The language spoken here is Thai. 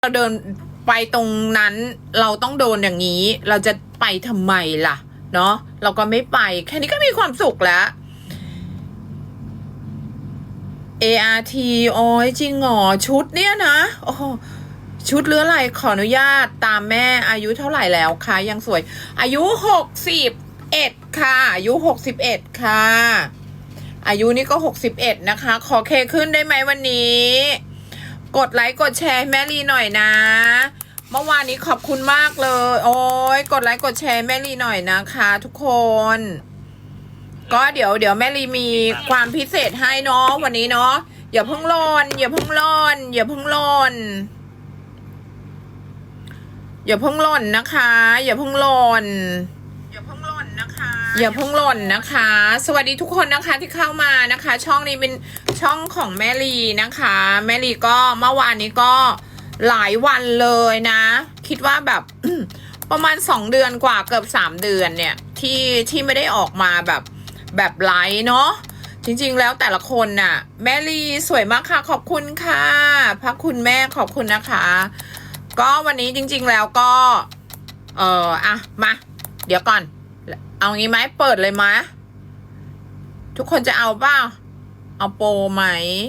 เราเดินไปตรงนั้นเราต้องโดนอย่างนี้ เราจะไปทำไมล่ะ เนาะเราก็ไม่ไปแค่นี้ก็มีความสุขแล้ว ART โอ้ยจริงหรอชุดเนี่ยนะโอ้ชุดเรืออะไรขออนุญาตตามแม่อายุเท่าไหร่แล้วคะยังสวย อายุหกสิบเอ็ดค่ะ อายุหกสิบเอ็ดค่ะ อายุนี่ก็หกสิบเอ็ดนะคะ ขอเคขึ้นได้ไหมวันนี้ กดไลค์กดแชร์แม่ลีหน่อยนะ เมื่อวานนี้ขอบคุณมากเลย โอ้ยกดไลค์กดแชร์แม่ลีหน่อยนะคะ ทุกคน ก็เดี๋ยวเดี๋ยวแม่ลีมีความพิเศษให้เนาะวันนี้เนาะอย่าเพิ่งรอน อย่าเพิ่งรอนอย่าเพิ่งรอนอย่าเพิ่งหล่นนะคะ อย่าเพิ่งหล่น อย่าเพิ่งหล่นนะคะ สวัสดีทุกคนนะคะที่เข้ามานะคะ ช่องนี้เป็นช่องของแม่ลีนะคะ แม่ลีก็เมื่อวานนี้ก็หลายวันเลยนะ คิดว่าแบบประมาณสองเดือนกว่าเกือบสามเดือนเนี่ยที่ที่ไม่ได้ออกมาแบบแบบไลฟ์เนาะจริงๆแล้วแต่ละคนน่ะ แม่ลีสวยมากค่ะขอบคุณค่ะพระคุณแม่ขอบคุณนะคะ ก็วันนี้จริงๆแล้วก็ เอออะมา เดี๋ยวก่อน เอางี้ไหมเปิดเลยไหมทุกคนจะเอาเปล่า เอาโปรไหม